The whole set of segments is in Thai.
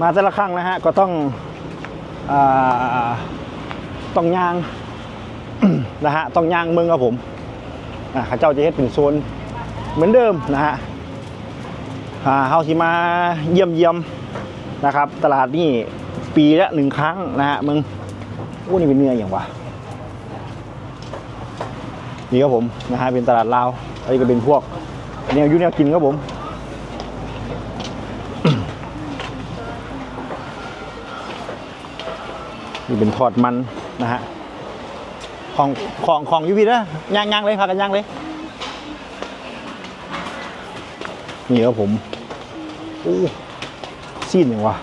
มาแต่ละครั้งนะฮะ ก็ต้องอต้องย่างนะฮะ ต้องย่างมืองครับผมข้าเจ้าจะเฮ็ดเป็นโซนเหมือนเดิมนะฮะเฮาที่มาเยี่ยมเยี่ยมนะครับ ตลาดนี่ปีละหนึ่งครั้งนะฮะมึงโอ้นี่เป็นเนื้ออย่างวะนี่ครับผมนะฮะเป็นตลาดลาวอันนี้ก็เป็นพวกแนวอยูแนวกินครับผม นี่เป็นทอดมันนะฮะของของของยูพีนะย่างย่างเลยพากันย่างเลย นี่ครับผมโอ้ซีนอย่างวะ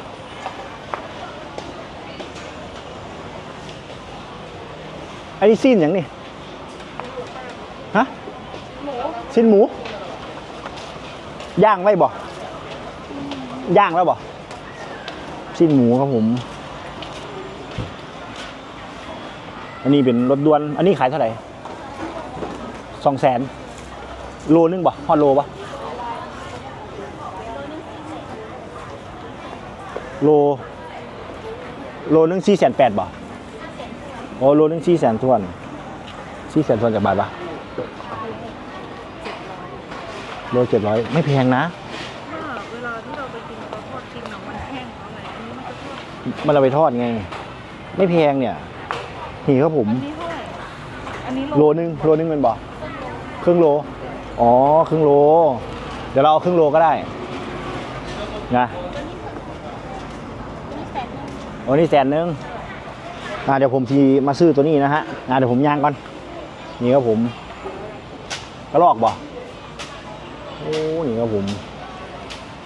อันนี้ซีนอย่างนี่ฮะชิ้นหมู ย่างไว้บ่ย่างแล้วบ่ชิ้นหมูครับผม อันนี้เป็นรถด่วน อันนี้ขายเท่าไหร่สองแสนโลนึงบ่ฮอดโลบ่โล โลนึงสี่แสนแปดบ่โอ้โลนึงสี่แสนทวนสี่แสนทวนจากบาทปะโลเจ็ดร้อยไม่แพงนะ ถ้าเวลาที่เราไปกินเขาทอดกินหนังมันแห้งเขาไงอันนี้มันจะทอดมันเอาไปทอดไง ไม่แพงเนี่ย นี่ครับผม อันนี้เท่าไหร่อันนี้โลนึงโลนึงเป็นบ่ครึ่งโล อ๋อครึ่งโล เดี๋ยวเราเอาครึ่งโลก็ได้ นะโอ้นี่แสนนึงอ่าเดี๋ยวผมทีมาซื้อตัวนี้นะฮะอ่าเดี๋ยวผมย่างก่อน นี่ครับผมกระลอกบ่โอ้นี่ครับผม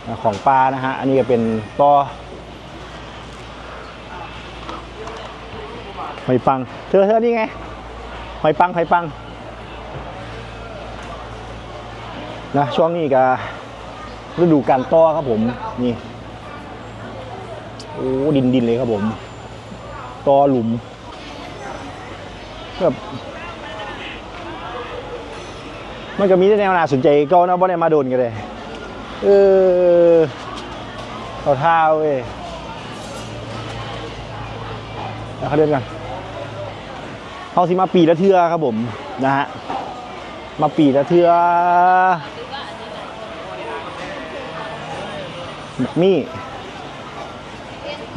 อ่าของปลานะฮะ อันนี้ก็เป็นตอ หอยปัง เธอเธอนี่ไง หอยปัง หอยปัง นะ ช่วงนี้ก็ฤดูการต้อครับผม นี่ โอ้ ดินดินเลยครับผม ตอหลุมแบบมันก็มีแต่แนวน่าสนใจก็นะบ่ได้มาโดนกันเลย เออเอาเท้าเว้ยแล้วเขาเดินกัน เขาสิมาปีละเทือครับผมนะฮะมาปีละเทือนี่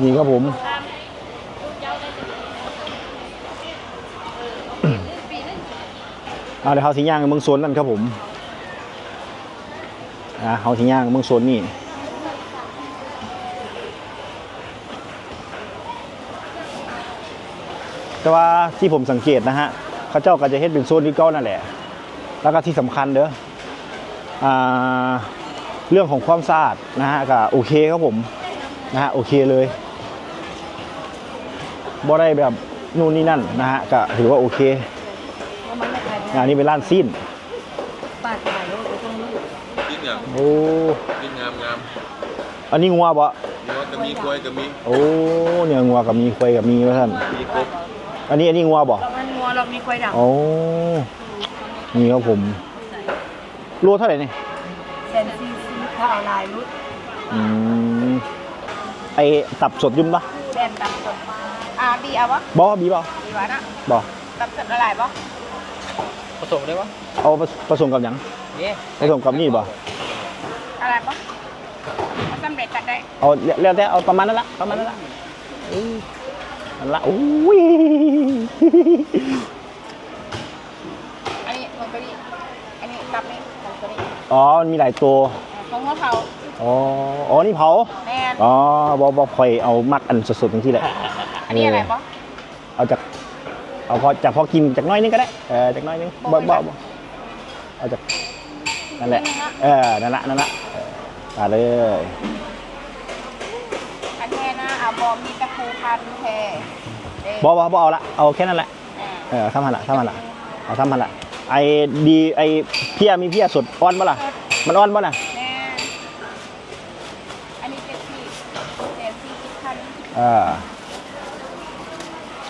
นี่ครับผมเอาเดี๋ยวเขาสิย่างเมืองโซนนั่นครับผมอ่าเขาสิย่างเมืองโซนนี่ แต่ว่าที่ผมสังเกตนะฮะเขาเจ้าก็จะเฮ็ดเป็นโซนที่เก้านั่นแหละ แล้วก็ที่สำคัญเด้ออ่าเรื่องของความสะอาดนะฮะก็โอเคครับผมนะฮะโอเคเลยบ่ได้แบบนู่นนี่นั่นนะฮะก็ถือว่าโอเคว่ามันไม่ขายงานนี้เป็นร้านซีนปาดขายแล้วก็ต้องรู้กินอย่างโอ้กินงามงามอันนี้งัวบ่เนื้อก็มีกล้วยก็มีโอ้เนี่ยงัวกับมีควายกับมีว่าท่านมีครบ อันนี้อันนี้งัวบ่เรามันงัวเรามีควายดำโอ้นี่ครับผมโลเท่าไหร่นี่แสนซีซีถ้าเอาลายรุดอืมไอตับสดยุ่มปะแบนตับสดอ่าบีเอาปะบ่บีบ่บีวะนะบ่ตับสดละลายปะผสมได้ปะเอาผผสมกับหยังนี่ผสมกับนี่บ่อะไรปะเอาสำเร็จตัดได้เอาเรียกแต่เอาประมาณนั้นละประมาณนั้นละ อือนั่นละโอ้ยอันนี้ของตัวนี้อันนี้ตับนี่ของตัวนี้อ๋อมันมีหลายตัวของหัวเผาอ๋ออ๋อนี่เผาแม่นอ๋อบ่บ่คอยเอามักอันสดๆอย่างที่แหละอันนี้อะไรปะเอาจากเอาพอจากพอกินจากน้อยนึงก็ได้เออจากน้อยนึงบ่บ่บ่เอาจากนั่นแหละเออนั่นละนั่นละเออมาเลย อันแท้นะเอา บอมีตะปูพันแท้เด้บ่บ่บ่เอาละเอาแค่นั้นแหละอ่าเออทำมันละทำมันละเอาทำมันละไอ้ดีไอ้เพี้ยมีเพี้ยสดอ่อนปะล่ะมันอ่อนปะน่ะแม่อันนี้เจ็ดสี่เจ็ดสี่สิบพันเออ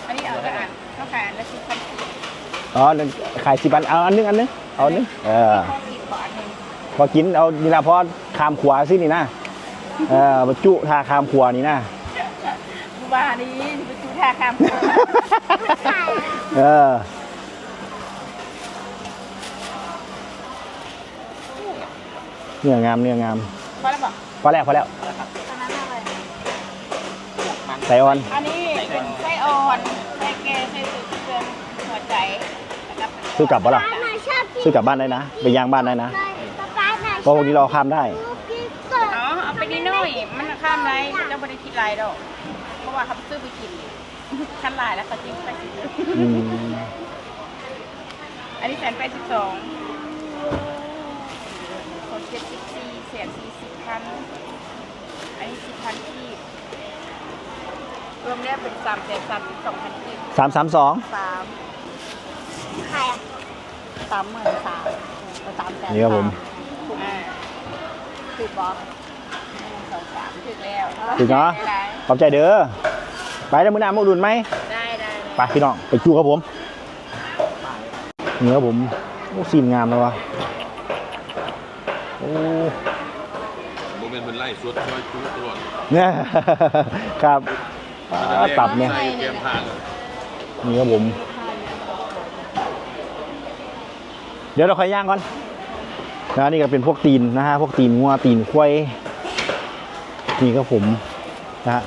อันนี้เอาละอันเขาขายอันละสิบพันสี่อ๋อนั่นขายสิบันเอาอันนึงอันนึงเอาอันนึงเออข้อกินก่อนอันหนึ่งพอกินเอานี่ละพอขามขวาสินี่นะเออบรรจุทาคามครัวนี่นะ กูว่านี้ไปดูท่าคำเออเนื้องามเนื้องามพอแล้วบอกพอแล้วพอแล้วตอนนั้นอะไรไก่อ่อนอันนี้เป็นไส้อ่อนไส้แก่ไส้สุกเครื่องหัวใจนะครับซื้อกลับปะล่ะป๊าหน่อยชอบกินซื้อกลับบ้านได้นะไปย่างบ้านได้นะเลยป๊าหน่อยเพราะพวกนี้เราข้ามได้ชอบกินสดอ๋อเอาไปนิดหน่อยมันข้ามไรเจ้าบริคิดไรดอกเพราะว่าเขาซื้อไปกินขั้นลายแล้วเขาจิ้มไปสิอืมอันนี้แสนแปดสิบสองคนเจ็ดสิบสี่แสนสี่สิบพันอันนี้สิบพันกีบรวมแล้วเป็นสามแสนสามสิบสองพันกีบสามสามสองสามใครอะสามหมื่นสามสามแสนนี่ครับผมอ่าคือบอสสองสาม ถึงแล้วถึงเนาะได้ขอบใจเด้อไปแล้วมือหน้ามาอุดหนุนไหมได้ได้ไปพี่น้องไปจูครับผมเนื้อผมโอ้ซีนงามเลยวะโอ้โมเมนต์มันไล่สวดซอยจุตลอดเนี่ยครับอ่าตับเนี่ยใส่แกมทางอะนี่ครับผม เดี๋ยวเราค่อยย่างก่อนนะนี่ก็เป็นพวกตีนนะฮะพวกตีนงัวตีนควาย นี่ครับผมนะฮะ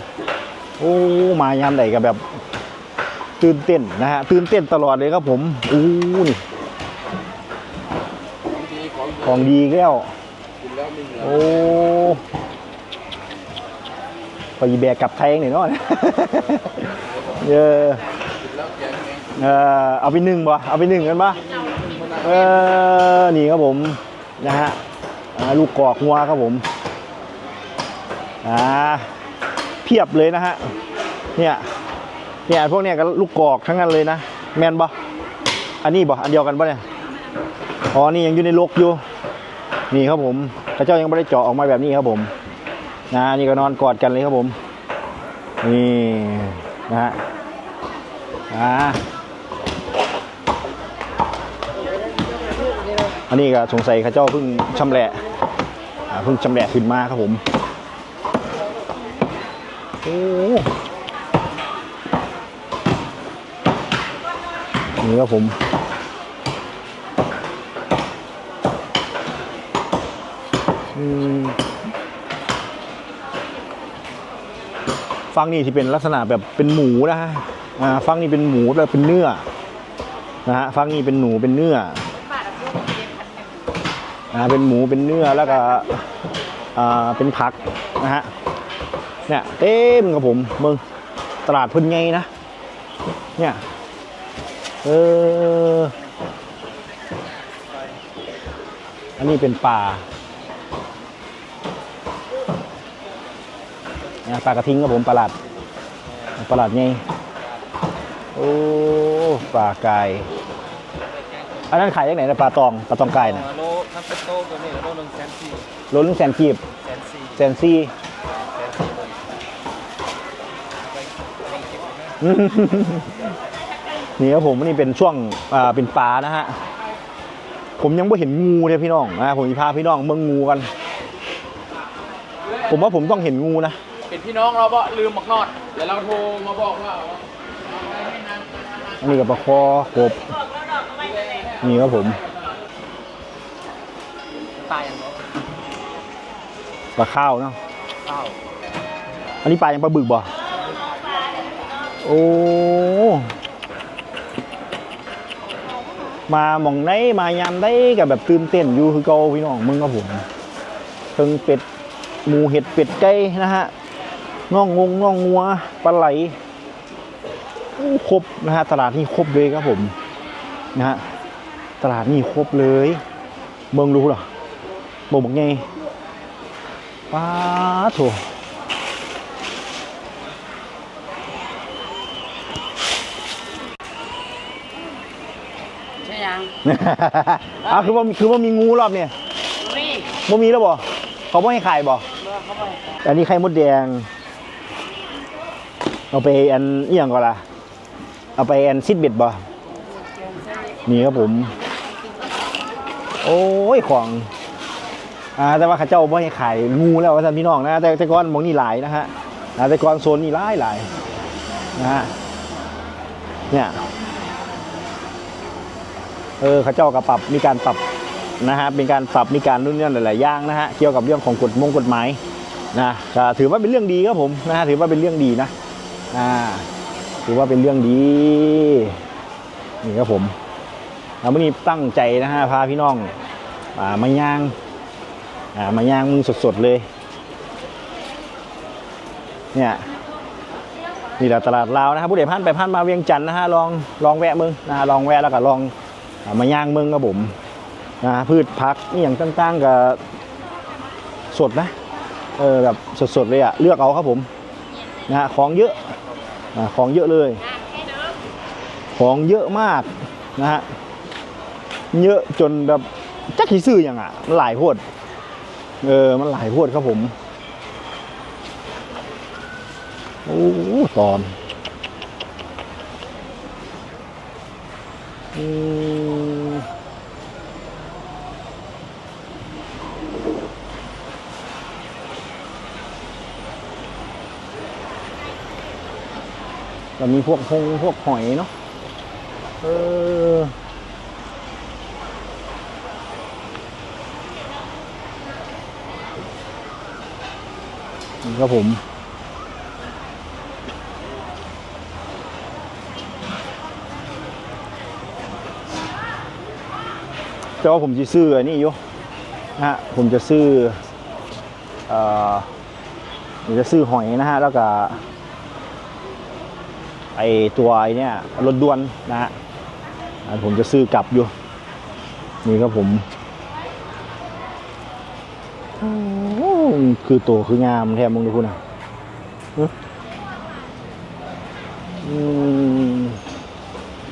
โอ้มายามไหนก็แบบ ตื่นเต้นนะฮะตื่นเต้นตลอดเลยครับผมอู้นี่ของดีแก้วกินแล้วมีเหงื่อโอ้ไปแบกกลับไทยเองหน่อยเนาะเออกินแล้วแกงเออเอาไปหนึ่งบ่เอาไปหนึ่งกันปะเออนี่ครับผมนะฮะลูกกอกงัวครับผม อ่าเพียบเลยนะฮะเนี่ยเนี่ยพวกเนี้ยก็ลูกกอกทั้งนั้นเลยนะแมนบ่อันนี้บ่อันเดียวกันปะเนี่ยอ๋อนี่ยังอยู่ในโลกอยู่นี่ครับผมพระเจ้ายังไม่ได้เจาะออกมาแบบนี้ครับผมนะนี่ก็นอนกอดกันเลยครับผมนี่นะฮะอ่าอันนี้ก็สงสัยข้าเจ้าเพิ่งชำแหละเพิ่งชำแหละขึ้นมาครับผม โอ้นี่ครับผมอืมฟังนี่ที่เป็นลักษณะแบบเป็นหมูนะฮะอ่าฟังนี่เป็นหมูแล้วเป็นเนื้อ นะฮะฟังนี่เป็นหนูเป็นเนื้อ อ่า เป็นหมูเป็นเนื้อแล้วก็ อ่า เป็นผักนะฮะ เนี่ยเต็มกับผมมึงตลาดเพิ่นไงนะ เนี่ย เออ อันนี้เป็นป่าเนี่ยปลากระทิงครับผมปลาหลาดปลาหลาดไงโอ้ปลากายอันนั้นขายจากไหนนะปลาตองปลาตองกายนะโลน้ำเป็ดโตตัวนี้โลหนึ่งแสนสี่โลนึงแสนกีบแสนสี่แสนซี่แสนสี่เลยไปไปเก็บไว้ นะนี่ครับผมนี่เป็นช่วงอ่าเป็นปลานะฮะผมยังไม่เห็นงูเลยพี่น้องนะผมจะพาพี่น้องเมืองงูกัน ผมว่าผมต้องเห็นงูนะเป็นพี่น้องเราบ่ลืมหมกนอดเดี๋ยวเราโทรมาบอกว่าอันนี้กับปลาคอกบนี่ครับผมตายอย่างเนาะปลาข้าวเนาะข้าวอันนี้ปลายังปลาบึกบ่ โอ้มาหมองได้มายามได้กับแบบตื่นเต้นอยู่คือเกาพี่น้องมึงครับผมเพิงเป็ดหมูเห็ดเป็ดไก่นะฮะน่องงงน่องงัวปลาไหลครบนะฮะตลาดนี่ครบเลยครับผมนะฮะตลาดนี่ครบเลยเมืองรู้หรอบอกบอกไงป้าโถ ใช่ยังอ้าวคือว่าคือว่ามีงูรอบเนี่ยนี่บ่มีแล้วบ่เขาบ่ให้ขายบ่เลือกเข้าไปอันนี้ไข่มดแดง เอาไปอันเอียงก่อนล่ะ เอาไปอันซิดเบ็ดบ่นี่ครับผม โอ้ยของอ่าแต่ว่าเข้าเจ้าบ่ให้ขายงูแล้วว่าท่านพี่น้องนะแต่แต่ก่อนหมองนี่หลายนะฮะอ่าแต่ก่อนโซนนี่หลายหลายนะฮะเนี่ย เออเข้าเจ้าก็ปรับมีการปรับนะฮะเป็นการปรับมีการนู่นนี่หลายๆอย่างนะฮะเกี่ยวกับเรื่องของกฎมงกฎหมายนะถือว่าเป็นเรื่องดีครับผมนะฮะถือว่าเป็นเรื่องดีนะอ่าถือว่าเป็นเรื่องดีนี่ครับผมแล้ววันนี้ตั้งใจนะฮะพาพี่น้องอ่ามาย่างอ่ามาย่างมือสดๆเลยเนี่ยนี่แหละตลาดลาวนะครับผู้ใดผ่านไปผ่านมาเวียงจันทน์นะฮะลองลองแวะมึงนะฮะลองแวะแล้วก็ลอง มาย่างเมึงครับผมนะพืชผักนี่อย่างต่างๆกับสดนะเออแบบสดๆเลยอะเลือกเอาครับผมนะของเยอะอ่าของเยอะเลย ของเยอะมากนะฮะเยอะจนแบบจักขีซื้ออย่างอะมันหลายโพดเออมันหลายพวดครับผมโอ้ตอนอืม มีพวกหงพวกหอยเนาะเออนี่ครับผมแต่ว่าผมจะซื้ออันนี้อยู่นะฮะผมจะซื้อเอ่อผมจะซื้อหอยนะฮะ แล้วก็ ไอตัวไอเนี่ยรถด่วนนะฮะอ่าผมจะซื้อกลับอยู่ นี่ครับผมโอ้คือโตคืองามแทบมึงดูคุณอะหึอืม